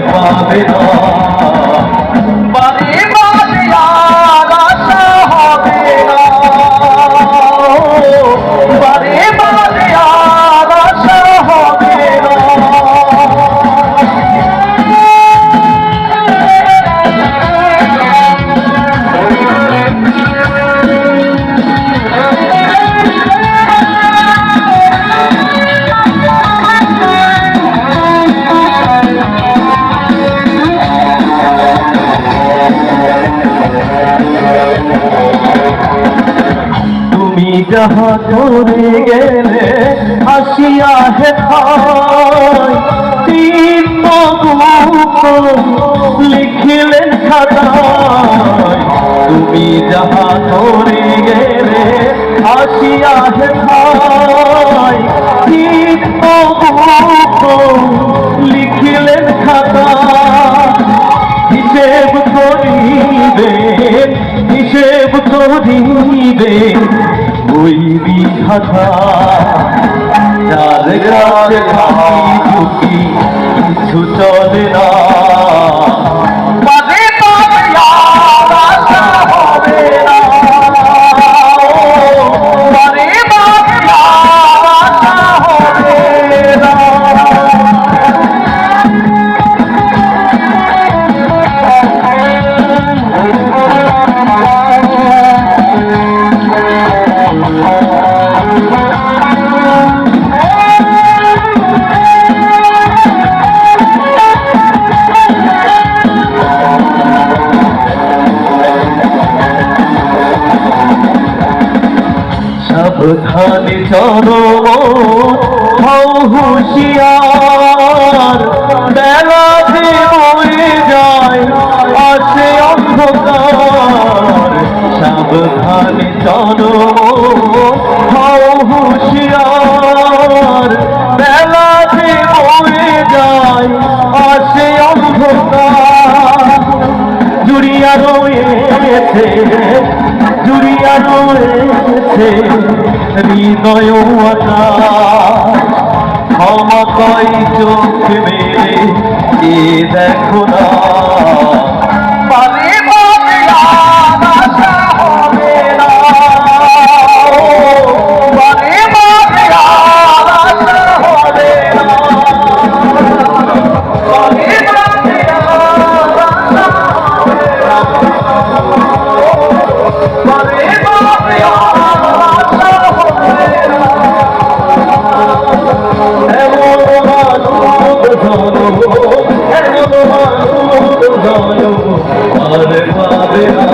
Padre, Padre, তুমি যাহা করে গেলে আসিয়া হে তিন লিখিলেন খাতায় তুমি যাহা করে গেলে আসিয়া হে বিধাতা যার কাছে থাকি ঝুঁকি কিছু চলে না। চলো হও হুশিয়ার। বেলা যে বয়ে যায়, আসে অন্ধকার। সাবধানে হও হুশিয়ার। বেলা যে বয়ে যায়, আসে অন্ধকার। জুড়িয়া রয়েছে জুড়িয়া রয়েছে। হৃদয় আকাশ ক্ষমা কই চোখ মেলে। primavera